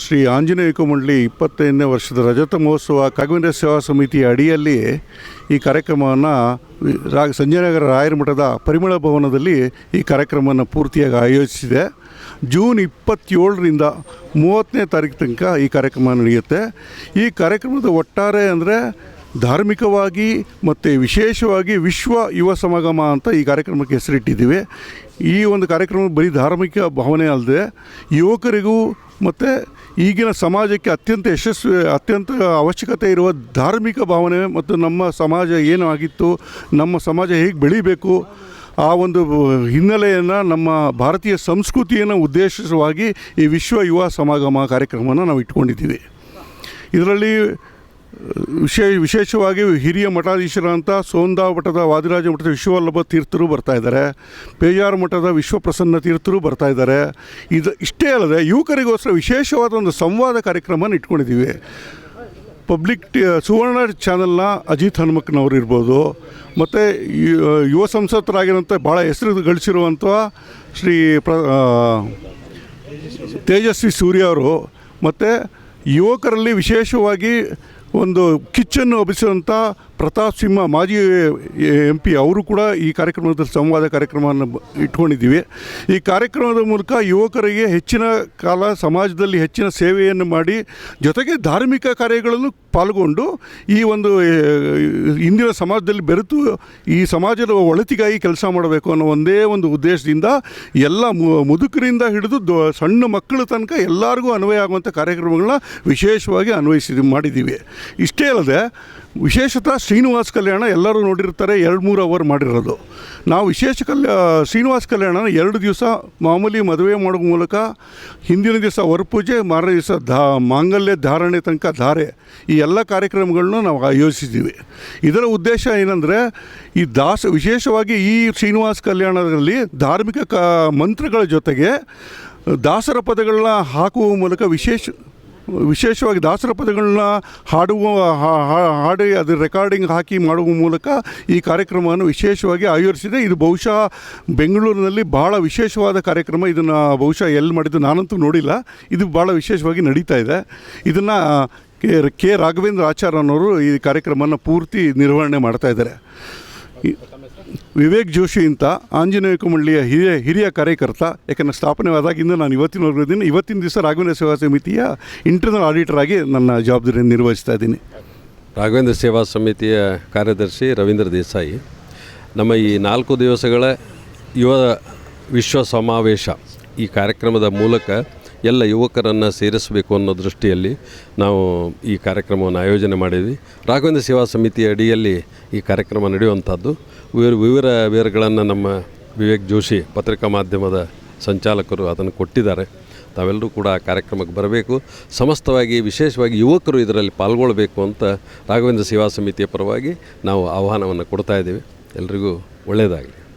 ಶ್ರೀ ಆಂಜನೇಯ ಕುಮಂಡ್ಲಿ ಇಪ್ಪತ್ತೈದನೇ ವರ್ಷದ ರಜತ ಮಹೋತ್ಸವ ಕಾಗವೇಂದ್ರ ಸೇವಾ ಸಮಿತಿಯ ಅಡಿಯಲ್ಲಿ ಈ ಕಾರ್ಯಕ್ರಮವನ್ನು ರಾ ಸಂಜಯನಗರ ರಾಯರ ಮಠದ ಪರಿಮಳ ಭವನದಲ್ಲಿ ಈ ಕಾರ್ಯಕ್ರಮವನ್ನು ಪೂರ್ತಿಯಾಗಿ ಆಯೋಜಿಸಿದೆ. ಜೂನ್ ಇಪ್ಪತ್ತೇಳರಿಂದ ಮೂವತ್ತನೇ ತಾರೀಕು ತನಕ ಈ ಕಾರ್ಯಕ್ರಮ ನಡೆಯುತ್ತೆ. ಈ ಕಾರ್ಯಕ್ರಮದ ಒಟ್ಟಾರೆ ಅಂದರೆ ಧಾರ್ಮಿಕವಾಗಿ ಮತ್ತು ವಿಶೇಷವಾಗಿ ವಿಶ್ವ ಯುವ ಸಮಾಗಮ ಅಂತ ಈ ಕಾರ್ಯಕ್ರಮಕ್ಕೆ ಹೆಸರಿಟ್ಟಿದ್ದೀವಿ. ಈ ಒಂದು ಕಾರ್ಯಕ್ರಮ ಬರೀ ಧಾರ್ಮಿಕ ಭಾವನೆ ಅಲ್ಲದೆ ಯುವಕರಿಗೂ ಮತ್ತು ಈಗಿನ ಸಮಾಜಕ್ಕೆ ಅತ್ಯಂತ ಯಶಸ್ವಿ, ಅತ್ಯಂತ ಅವಶ್ಯಕತೆ ಇರುವ ಧಾರ್ಮಿಕ ಭಾವನೆ ಮತ್ತು ನಮ್ಮ ಸಮಾಜ ಏನು ಆಗಿತ್ತು, ನಮ್ಮ ಸಮಾಜ ಹೇಗೆ ಬೆಳೀಬೇಕು, ಆ ಒಂದು ಹಿನ್ನೆಲೆಯನ್ನು ನಮ್ಮ ಭಾರತೀಯ ಸಂಸ್ಕೃತಿಯನ್ನು ಉದ್ದೇಶಿಸುವಾಗಿ ಈ ವಿಶ್ವ ಯುವ ಸಮಾಗಮ ಕಾರ್ಯಕ್ರಮವನ್ನು ನಾವು ಇಟ್ಕೊಂಡಿದ್ದೀವಿ. ಇದರಲ್ಲಿ ವಿಶೇ ವಿಶೇಷವಾಗಿ ಹಿರಿಯ ಮಠಾಧೀಶರಂತ ಸೋಂದಾ ಮಠದ ವಾದಿರಾಜ ಮಠದ ವಿಶ್ವವಲ್ಲಭ ತೀರ್ಥರು ಬರ್ತಾ ಇದ್ದಾರೆ. ಪೇಜಾರ್ ಮಠದ ವಿಶ್ವಪ್ರಸನ್ನ ತೀರ್ಥರು ಬರ್ತಾ ಇದ್ದಾರೆ. ಇದು ಇಷ್ಟೇ ಅಲ್ಲದೆ ಯುವಕರಿಗೋಸ್ಕರ ವಿಶೇಷವಾದ ಒಂದು ಸಂವಾದ ಕಾರ್ಯಕ್ರಮನ ಇಟ್ಕೊಂಡಿದ್ದೀವಿ. ಪಬ್ಲಿಕ್ ಟಿ ಸುವರ್ಣ ಚಾನಲ್ನ ಅಜಿತ್ ಹನುಮಕ್ಕನವರು ಇರ್ಬೋದು. ಮತ್ತು ಯುವ ಸಂಸತ್ತರಾಗಿರೋಂಥ ಭಾಳ ಹೆಸರು ಗಳಿಸಿರುವಂಥ ಶ್ರೀ ಪ್ರ ತೇಜಸ್ವಿ ಸೂರ್ಯ ಅವರು. ಮತ್ತು ಯುವಕರಲ್ಲಿ ವಿಶೇಷವಾಗಿ ಒಂದು ಕಿಚ್ಚನ್ನು ಹಬ್ಬಿಸಿದಂಥ ಪ್ರತಾಪ್ ಸಿಂಹ ಮಾಜಿ ಎಂ ಪಿ ಅವರು ಕೂಡ ಈ ಕಾರ್ಯಕ್ರಮದಲ್ಲಿ ಸಂವಾದ ಕಾರ್ಯಕ್ರಮವನ್ನು ಇಟ್ಕೊಂಡಿದ್ದೀವಿ. ಈ ಕಾರ್ಯಕ್ರಮದ ಮೂಲಕ ಯುವಕರಿಗೆ ಹೆಚ್ಚಿನ ಕಾಲ ಸಮಾಜದಲ್ಲಿ ಹೆಚ್ಚಿನ ಸೇವೆಯನ್ನು ಮಾಡಿ ಜೊತೆಗೆ ಧಾರ್ಮಿಕ ಕಾರ್ಯಗಳನ್ನು ಪಾಲ್ಗೊಂಡು ಈ ಒಂದು ಇಂದಿನ ಸಮಾಜದಲ್ಲಿ ಬೆರೆತು ಈ ಸಮಾಜದ ಒಳತಿಗಾಗಿ ಕೆಲಸ ಮಾಡಬೇಕು ಅನ್ನೋ ಒಂದೇ ಒಂದು ಉದ್ದೇಶದಿಂದ ಎಲ್ಲ ಮುದುಕರಿಂದ ಹಿಡಿದು ದೊ- ಸಣ್ಣ ಮಕ್ಕಳ ತನಕ ಎಲ್ಲರಿಗೂ ಅನ್ವಯ ಆಗುವಂಥ ಕಾರ್ಯಕ್ರಮಗಳನ್ನ ವಿಶೇಷವಾಗಿ ಅನ್ವಯಿಸಿ ಮಾಡಿದ್ದೀವಿ. ಇಷ್ಟೇ ಅಲ್ಲದೆ ವಿಶೇಷತಃ ಶ್ರೀನಿವಾಸ ಕಲ್ಯಾಣ ಎಲ್ಲರೂ ನೋಡಿರ್ತಾರೆ, ಎರಡು ಮೂರು ಅವರ್ ಮಾಡಿರೋದು. ನಾವು ವಿಶೇಷ ಕಲ್ಯಾ, ಶ್ರೀನಿವಾಸ ಕಲ್ಯಾಣ ಎರಡು ದಿವಸ ಮಾಮೂಲಿ ಮದುವೆ ಮಾಡೋ ಮೂಲಕ ಹಿಂದಿನ ದಿವಸ ವರಪೂಜೆ, ಮಾರನೇ ದಿವಸ ಧಾ, ಮಾಂಗಲ್ಯ ಧಾರಣೆ ತನಕ ಧಾರೆ ಈ ಎಲ್ಲ ಕಾರ್ಯಕ್ರಮಗಳನ್ನು ನಾವು ಆಯೋಜಿಸಿದ್ದೀವಿ. ಇದರ ಉದ್ದೇಶ ಏನಂದರೆ, ಈ ದಾಸ, ವಿಶೇಷವಾಗಿ ಈ ಶ್ರೀನಿವಾಸ ಕಲ್ಯಾಣದಲ್ಲಿ ಧಾರ್ಮಿಕ ಕ, ಮಂತ್ರಗಳ ಜೊತೆಗೆ ದಾಸರ ಪದಗಳನ್ನ ಹಾಕುವ ಮೂಲಕ ವಿಶೇಷ ವಿಶೇಷವಾಗಿ ದಾಸರ ಪದಗಳನ್ನ ಹಾಡುವ ಹಾಡಿ, ಅದು ರೆಕಾರ್ಡಿಂಗ್ ಹಾಕಿ ಮಾಡುವ ಮೂಲಕ ಈ ಕಾರ್ಯಕ್ರಮವನ್ನು ವಿಶೇಷವಾಗಿ ಆಯೋಜಿಸಿದೆ. ಇದು ಬಹುಶಃ ಬೆಂಗಳೂರಿನಲ್ಲಿ ಭಾಳ ವಿಶೇಷವಾದ ಕಾರ್ಯಕ್ರಮ. ಇದನ್ನು ಬಹುಶಃ ಎಲ್ಲಿ ಮಾಡಿದ್ದು ನಾನಂತೂ ನೋಡಿಲ್ಲ. ಇದು ಭಾಳ ವಿಶೇಷವಾಗಿ ನಡೀತಾ ಇದೆ. ಇದನ್ನು, ಕೆ ಕೆ ರಾಘವೇಂದ್ರ ಆಚಾರ್ಯ ಅನ್ನೋರು ಈ ಕಾರ್ಯಕ್ರಮನ ಪೂರ್ತಿ ನಿರ್ವಹಣೆ ಮಾಡ್ತಾ ಇದ್ದಾರೆ. ವಿವೇಕ್ ಜೋಶಿ ಅಂತ ಆಂಜನೇಯ ಕುಮಳ್ಳಿಯ ಹಿರಿಯ ಹಿರಿಯ ಕಾರ್ಯಕರ್ತ, ಯಾಕಂದರೆ ಸ್ಥಾಪನೆವಾದಾಗಿಂದ ನಾನು ಇವತ್ತಿನವರೆಗೂ ಇದ್ದೀನಿ ಇವತ್ತಿನ ದಿವಸ ರಾಘವೇಂದ್ರ ಸೇವಾ ಸಮಿತಿಯ ಇಂಟರ್ನಲ್ ಆಡಿಟರ್ ಆಗಿ ನನ್ನ ಜವಾಬ್ದಾರಿಯನ್ನು ನಿರ್ವಹಿಸ್ತಾ ಇದ್ದೀನಿ. ರಾಘವೇಂದ್ರ ಸೇವಾ ಸಮಿತಿಯ ಕಾರ್ಯದರ್ಶಿ ರವೀಂದ್ರ ದೇಸಾಯಿ, ನಮ್ಮ ಈ ನಾಲ್ಕು ದಿವಸಗಳ ಯುವ ವಿಶ್ವ ಸಮಾವೇಶ ಈ ಕಾರ್ಯಕ್ರಮದ ಮೂಲಕ ಎಲ್ಲ ಯುವಕರನ್ನು ಸೇರಿಸಬೇಕು ಅನ್ನೋ ದೃಷ್ಟಿಯಲ್ಲಿ ನಾವು ಈ ಕಾರ್ಯಕ್ರಮವನ್ನು ಆಯೋಜನೆ ಮಾಡಿದ್ವಿ. ರಾಘವೇಂದ್ರ ಸೇವಾ ಸಮಿತಿಯ ಅಡಿಯಲ್ಲಿ ಈ ಕಾರ್ಯಕ್ರಮ ನಡೆಯುವಂಥದ್ದು. ವಿವರ ವಿವರ ವಿವರಗಳನ್ನು ನಮ್ಮ ವಿವೇಕ್ ಜೋಶಿ ಪತ್ರಿಕಾ ಮಾಧ್ಯಮದ ಸಂಚಾಲಕರು ಅದನ್ನು ಕೊಟ್ಟಿದ್ದಾರೆ. ತಾವೆಲ್ಲರೂ ಕೂಡ ಆ ಕಾರ್ಯಕ್ರಮಕ್ಕೆ ಬರಬೇಕು. ಸಮಸ್ತವಾಗಿ, ವಿಶೇಷವಾಗಿ ಯುವಕರು ಇದರಲ್ಲಿ ಪಾಲ್ಗೊಳ್ಬೇಕು ಅಂತ ರಾಘವೇಂದ್ರ ಸೇವಾ ಸಮಿತಿಯ ಪರವಾಗಿ ನಾವು ಆಹ್ವಾನವನ್ನು ಕೊಡ್ತಾ ಇದ್ದೀವಿ. ಎಲ್ರಿಗೂ ಒಳ್ಳೆಯದಾಗಲಿ.